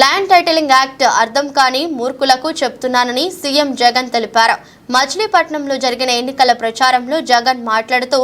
Land titling act అర్థం కాని మూర్ఖులకు చెప్తున్నానని సీఎం జగన్ తెలిపారు. మచిలీపట్నంలో జరిగిన ఎన్నికల ప్రచారంలో జగన్ మాట్లాడుతూ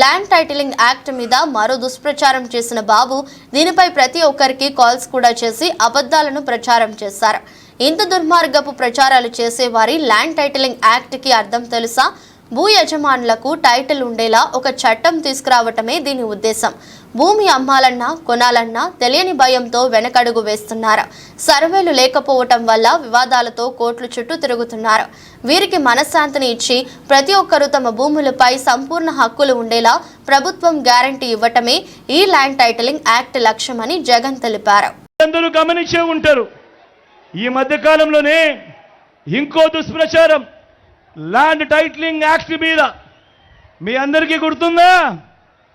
ల్యాండ్ టైటిలింగ్ యాక్ట్ మీద మరో దుష్ప్రచారం చేసిన బాబు దీనిపై ప్రతి ఒక్కరికి కాల్స్ కూడా చేసి అబద్ధాలను ప్రచారం చేశారు. ఇంత దుర్మార్గపు ప్రచారాలు చేసే వారి ల్యాండ్ టైటిలింగ్ యాక్ట్కి అర్థం తెలుసా? భూ యజమానులకు టైటిల్ ఉండేలా ఒక చట్టం తీసుకురావటమే దీని ఉద్దేశం. భూమి అమ్మాలన్నా కొనాలన్నా తెలియని భయంతో వెనకడుగు వేస్తున్నారు. సర్వేలు లేకపోవటం వల్ల వివాదాలతో కోట్లు చుట్టూ తిరుగుతున్నారు. వీరికి మనశ్శాంతిని ఇచ్చి ప్రతి ఒక్కరూ తమ భూములపై సంపూర్ణ హక్కులు ఉండేలా ప్రభుత్వం గ్యారంటీ ఇవ్వటమే ఈ ల్యాండ్ టైటిలింగ్ యాక్ట్ లక్ష్యమని జగన్ తెలిపారు. అందరూ గమనించే ఉంటారు. ఈ మధ్య కాలంలోనే ఇంకో దుష్ప్రచారం ల్యాండ్ టైట్లింగ్ యాక్ట్ మీద మీ అందరికీ గుర్తుందా?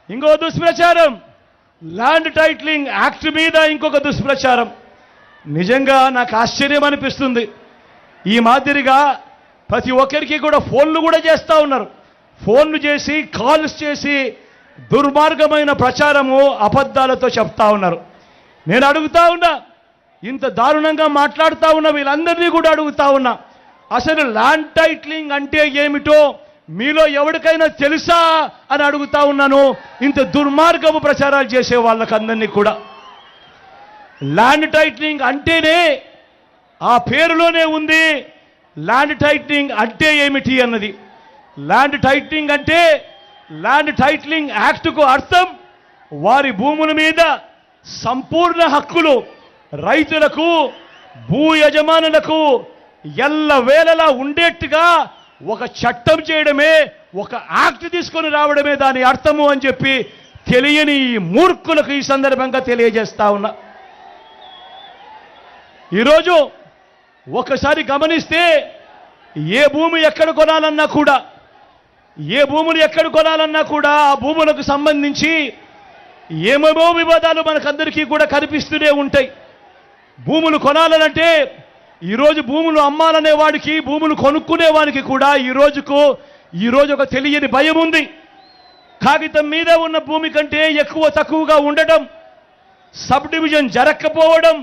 ఇంకో దుష్ప్రచారం. ల్యాండ్ టైట్లింగ్ యాక్ట్ మీద ఇంకొక దుష్ప్రచారం. నిజంగా నాకు ఆశ్చర్యం అనిపిస్తుంది. ఈ మాదిరిగా ప్రతి ఒక్కరికి కూడా ఫోన్లు కూడా చేస్తూ ఉన్నారు. ఫోన్లు చేసి కాల్స్ చేసి దుర్మార్గమైన ప్రచారము అబద్ధాలతో చెప్తా ఉన్నారు. నేను అడుగుతా ఉన్నా ఇంత దారుణంగా మాట్లాడుతూ ఉన్న వీళ్ళందరినీ కూడా అడుగుతా ఉన్నా. అసలు ల్యాండ్ టైట్లింగ్ అంటే ఏమిటో మీలో ఎవరికైనా తెలుసా అని అడుగుతా ఉన్నాను. ఇంత దుర్మార్గపు ప్రచారాలు చేసే వాళ్ళకందరినీ కూడా. ల్యాండ్ టైట్లింగ్ అంటేనే ఆ పేరులోనే ఉంది ల్యాండ్ టైట్లింగ్ అంటే ఏమిటి అన్నది. ల్యాండ్ టైట్లింగ్ అంటే ల్యాండ్ టైట్లింగ్ యాక్ట్కు అర్థం వారి భూముల మీద సంపూర్ణ హక్కులు రైతులకు భూ యజమానులకు ఎల్లవేళలా ఉండేట్టుగా ఒక చట్టం చేయడమే ఒక యాక్ట్ తీసుకొని రావడమే దాని అర్థము అని చెప్పి తెలియని ఈ మూర్ఖులకు ఈ సందర్భంగా తెలియజేస్తా ఉన్నా. ఈరోజు ఒకసారి గమనిస్తే ఏ భూమి ఎక్కడ కొనాలన్నా కూడా ఏ భూములు ఎక్కడ కొనాలన్నా కూడా ఆ భూములకు సంబంధించి ఏమేమో వివాదాలు మనకందరికీ కూడా కనిపిస్తూనే ఉంటాయి. భూములు కొనాలనంటే ఈరోజు భూములు అమ్మాలనే వాడికి భూములు కొనుక్కునే వాడికి కూడా ఈ రోజుకు ఈరోజు ఒక తెలియని భయం ఉంది. కాగితం మీద ఉన్న భూమి కంటే ఎక్కువ తక్కువగా ఉండటం సబ్ డివిజన్ జరగకపోవడం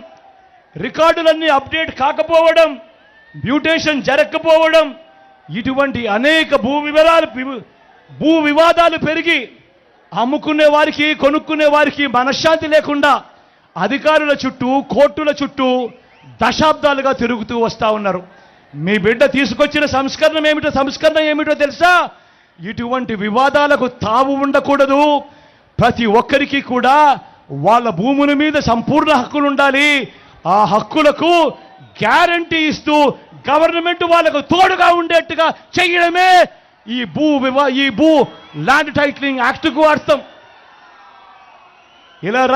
రికార్డులన్నీ అప్డేట్ కాకపోవడం మ్యూటేషన్ జరగకపోవడం ఇటువంటి అనేక భూ వివరాలు భూ వివాదాలు పెరిగి అమ్ముకునే వారికి కొనుక్కునే వారికి మనశ్శాంతి లేకుండా అధికారుల చుట్టూ కోర్టుల చుట్టూ దశాబ్దాలుగా తిరుగుతూ వస్తూ ఉన్నారు. మీ బిడ్డ తీసుకొచ్చిన సంస్కరణ ఏమిటో సంస్కరణ ఏమిటో తెలుసా? ఇటువంటి వివాదాలకు తావు ఉండకూడదు. ప్రతి ఒక్కరికి కూడా వాళ్ళ భూముల మీద సంపూర్ణ హక్కులు ఉండాలి. ఆ హక్కులకు గ్యారంటీ ఇస్తూ గవర్నమెంట్ వాళ్ళకు తోడుగా ఉండేట్టుగా చేయడమే ఈ భూ వివా ఈ భూ ల్యాండ్ టైటిలింగ్ యాక్ట్కు అర్థం. ఇలా